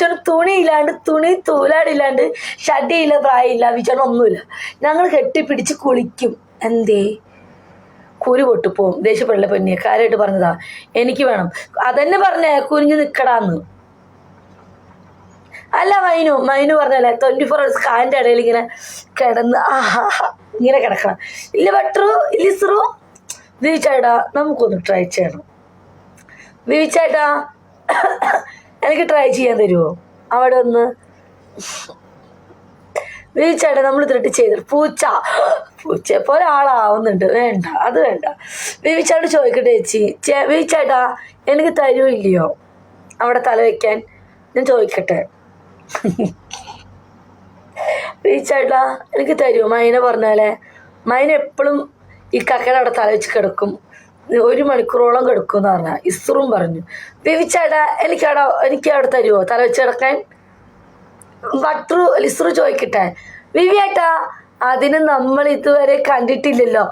വിച്ചോണ്ട് തുണിയില്ലാണ്ട് തുണി തൂലാടില്ലാണ്ട് ഷഡിയില്ല പ്രായമില്ല വിച്ചോണ്ട് ഒന്നുമില്ല. ഞങ്ങൾ കെട്ടിപ്പിടിച്ച് കുളിക്കും. എന്തേ? കുരു പൊട്ടിപ്പോവും. ദേഷ്യപ്പെടില്ല പൊന്നെ കാര്യമായിട്ട് പറഞ്ഞതാ. എനിക്ക് വേണം. അതന്നെ പറഞ്ഞേ കുരിഞ്ഞു നിക്കടാന്ന്. അല്ല മൈനു. മൈനു പറഞ്ഞല്ലേ ട്വന്റി ഫോർ അവേഴ്സ് കാലിന്റെ ഇടയിൽ ഇങ്ങനെ കിടന്ന് ആഹാ ഇങ്ങനെ കിടക്കണം. ഇല്ല ബട്ടറു ഇല്ല ഇസ്രു വിവിച്ചേട്ടാ നമുക്കൊന്ന് ട്രൈ ചെയ്യണം. വിവിച്ചേട്ടാ എനിക്ക് ട്രൈ ചെയ്യാൻ തരുമോ അവിടെ ഒന്ന്. വിവിച്ചേട്ടാ നമ്മൾ ഇതിട്ട് ചെയ്ത് പൂച്ച. പൂച്ച പോലെ ആളാവുന്നുണ്ട്. വേണ്ട അത് വേണ്ട. വിവിച്ചേട്ട ചോദിക്കട്ടെ ചേച്ചി. ചേ വിവിച്ചേട്ടാ എനിക്ക് തരുമോ ഇല്ലയോ? അവിടെ തല വയ്ക്കാൻ ഞാൻ ചോദിക്കട്ടെ. വിവിച്ചേട്ടാ എനിക്ക് തരുമോ മൈന പറഞ്ഞാലേ മൈന എപ്പോഴും ഈ കക്കയുടെ അവിടെ തല വെച്ച് കിടക്കും. ഒരു മണിക്കൂറോളം കെടുക്കും എന്ന് പറഞ്ഞ ഇസ്റും പറഞ്ഞു. വിവിച്ചേട്ടാ എനിക്ക് അവിടെ എനിക്ക് അവിടെ തരുമോ തല വെച്ച് കിടക്കാൻ? ബട്രു ലിസ്രു ചോദിക്കട്ടെ. വിവിയേട്ടാ അതിന് നമ്മൾ ഇതുവരെ കണ്ടിട്ടില്ലല്ലോ.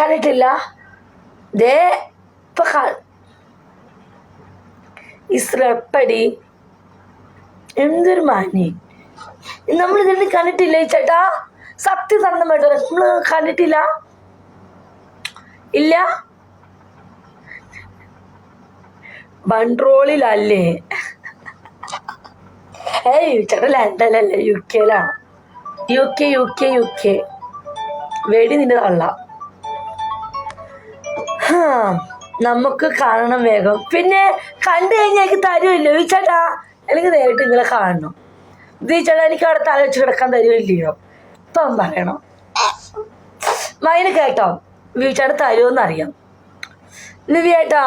കണ്ടിട്ടില്ല? ദേ ഇപ്പൊ ക- ഇസ്രു എപ്പടി? എന്തൊരു മാന്യ. നമ്മൾ ഇതിന് കണ്ടിട്ടില്ല ചേട്ടാ? സത്യസന്ധമായിട്ട് നമ്മൾ കണ്ടിട്ടില്ല? ഇല്ല? ബൺട്രോളിലല്ലേ ഏയ് ചേട്ടാ ലണ്ടനല്ലേ U കെയിലാണ് U K U K U K വെടി നിന്റെ തള്ള. നമുക്ക് കാണണം വേഗം. പിന്നെ കണ്ടു കഴിഞ്ഞാൽ തരുമില്ലോ ചേട്ടാ. എനിക്ക് നേരിട്ട് നിങ്ങളെ കാണണം. ഈ എനിക്ക് അവിടെ തല വെച്ച് കിടക്കാൻ തരുമില്ലയോ ഇപ്പം പറയണം. മൈന കേട്ടോ വീച്ചാട് തരുമെന്ന് അറിയാം നിവിയേട്ടാ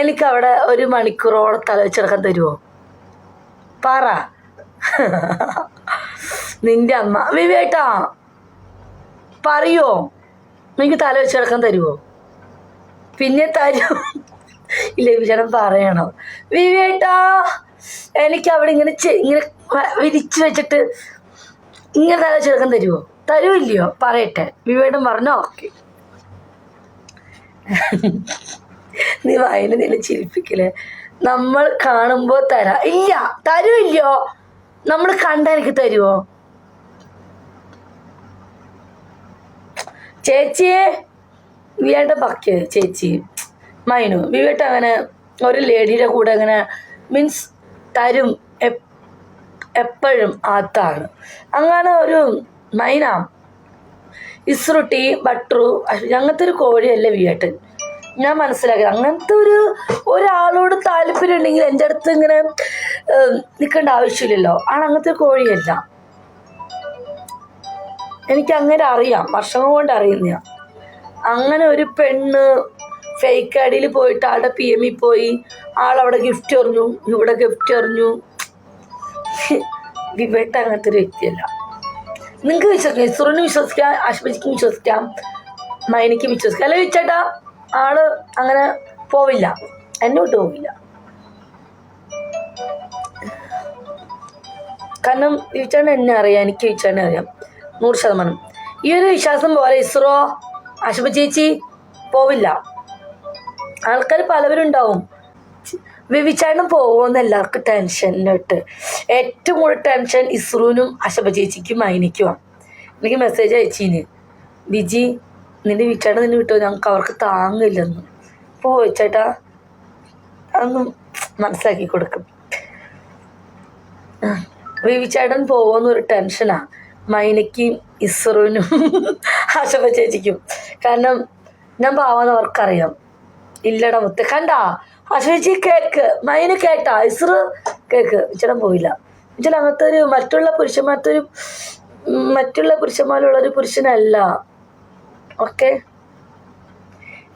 എനിക്ക് അവിടെ ഒരു മണിക്കൂറോളം തല വെച്ചിടക്കാൻ തരുമോ പറ. നിന്റെ അമ്മ വിവേട്ടാ പറയോ? എനിക്ക് തല വെച്ചിടക്കാൻ തരുമോ പിന്നെ തരും. ഇല്ല വിചാരം പറയണം. വിവേട്ടാ എനിക്ക് അവിടെ ഇങ്ങനെ ഇങ്ങനെ വിരിച്ചു വെച്ചിട്ട് ഇങ്ങനെ തല ചെറുക്കം തരുമോ തരുമില്ലയോ പറയട്ടെ. വിവേടം പറഞ്ഞോ? ഓക്കെ. നീ വായന നില ചിരിപ്പിക്കലേ നമ്മൾ കാണുമ്പോൾ തരാ. ഇല്ല തരുമില്ലയോ നമ്മൾ കണ്ട എനിക്ക് തരുമോ ചേച്ചിയെ വിവേട്ട പക്കേ ചേച്ചി. മൈനു വിവേട്ട അങ്ങനെ ഒരു ലേഡിയുടെ കൂടെ അങ്ങനെ മീൻസ് തരും എപ്പോഴും ആത്താണ്. അങ്ങനെ ഒരു മൈന. ഇസ്രുട്ടി ബട്ടറു അങ്ങനത്തെ ഒരു കോഴിയല്ല വീട്ടിൽ ഞാൻ മനസ്സിലാക്കി അങ്ങനത്തെ ഒരു ഒരാളോട് താല്പര്യം ഉണ്ടെങ്കിൽ എന്റെ അടുത്ത് ഇങ്ങനെ നിൽക്കേണ്ട ആവശ്യമില്ലല്ലോ. ആണ് അങ്ങനത്തെ ഒരു കോഴിയല്ല. എനിക്ക് അങ്ങനെ അറിയാം. വർഷങ്ങൾ കൊണ്ട് അറിയുന്ന അങ്ങനെ ഒരു പെണ്ണ് ഫേക്ക് ഐഡിയിൽ പോയിട്ട് ആളുടെ പി എമ്മിൽ പോയി. ആളവിടെ ഗിഫ്റ്റ് എറിഞ്ഞു. ഇവിടെ ഗിഫ്റ്റ് എറിഞ്ഞു. വിവേട്ട് അങ്ങനത്തെ ഒരു വ്യക്തിയല്ല. നിങ്ങൾക്ക് വിശ്വസിക്കാം. ഇസ്രോന് വിശ്വസിക്കാം. ആശുപത്രിക്കും വിശ്വസിക്കാം. മൈനിക്ക് വിശ്വസിക്കാം. അല്ലെ വിച്ചേട്ടാ? ആൾ അങ്ങനെ പോവില്ല. എന്നെ വിട്ട് പോവില്ല. കാരണം വിച്ചാണ് എന്നെ അറിയാം. എനിക്ക് വിച്ചാണ് അറിയാം. നൂറ് ശതമാനം. ഈ ഒരു വിശ്വാസം പോലെ ഇസ്രോ ആശുപത്രി ചേച്ചി പോവില്ല. ആൾക്കാർ പലവരുണ്ടാവും. വിവിച്ചാണ്ടും പോകുമെന്ന് എല്ലാവർക്കും ടെൻഷനിലോട്ട് ഏറ്റവും കൂടുതൽ ടെൻഷൻ ഇസ്രുവിനും അശബ ചേച്ചിക്കും അയനിക്കുമാണ് എനിക്ക് മെസ്സേജ് അയച്ചീന്. ബിജി നിന്റെ വീട്ടാണ് നിന്നെ വിട്ടോ? ഞങ്ങൾക്ക് അവർക്ക് താങ്ങില്ലെന്ന്. അപ്പോൾ ചേട്ടാ അതൊന്നും മനസ്സിലാക്കി കൊടുക്കും. വിവിച്ചേട്ടൻ പോകുമെന്നൊരു ടെൻഷനാ മൈനയ്ക്കും ഇസ്രുവിനും ആശബ ചേച്ചിക്കും. കാരണം ഞാൻ പാവാന്ന് അവർക്കറിയാം. ഇല്ലടാ മുത്ത്. കണ്ടാ? അശ്വജി കേക്ക്. മൈന് കേട്ട? ഇസ്ര കേക്ക്. ഇച്ചടം പോയില്ല. ഇച്ചട അങ്ങനത്തെ ഒരു മറ്റുള്ള പുരുഷന്മാരത്തെ മറ്റുള്ള പുരുഷന്മാരുള്ള ഒരു പുരുഷനല്ല. ഓക്കെ?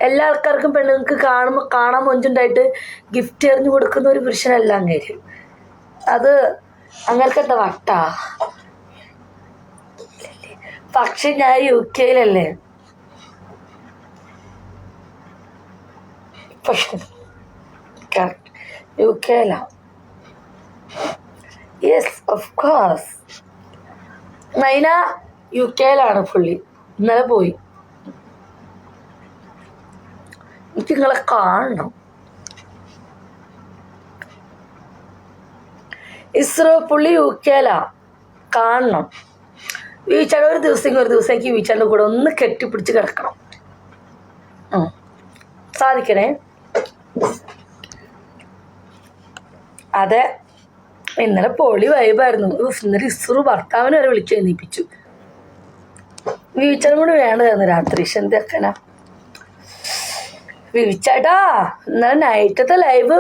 എല്ലാ ആൾക്കാർക്കും പെണ്ണുങ്ങൾക്ക് കാണുമ്പോൾ കാണാൻ മൊഞ്ചുണ്ടായിട്ട് ഗിഫ്റ്റ് എറിഞ്ഞു കൊടുക്കുന്ന ഒരു പുരുഷനല്ല അങ്ങേര്. അത് അങ്ങനത്തെ വട്ടാ? പക്ഷെ ഞാൻ യു കെയിലല്ലേ പക്ഷെ കറക്റ്റ് യു കെയില യെസ് ഓഫ് കോഴ്സ് മൈന യു കെയിലാണ് പുള്ളി. ഇന്നലെ പോയി. എനിക്ക് നിങ്ങളെ കാണണം. ഇസ്രോ പുള്ളി യു കെയിലാ കാണണം. വീച്ചാട് ഒരു ദിവസം ഒരു ദിവസം എനിക്ക് കൂടെ ഒന്ന് കെട്ടിപ്പിടിച്ച് കിടക്കണം. സാധിക്കണേ? അതെ. ഇന്നലെ പൊളി വൈബായിരുന്നു ഇന്നലെ ഇസ്രു ഭർത്താവിനെ വരെ വിളിച്ചു എണീപ്പിച്ചു. വീഴ്ചനും കൂടി വേണ്ടതായിരുന്നു രാത്രി എന്തൊക്കെനാ വിളിച്ചാട്ടാ ഇന്നലെ നൈറ്റത്തെ ലൈവ്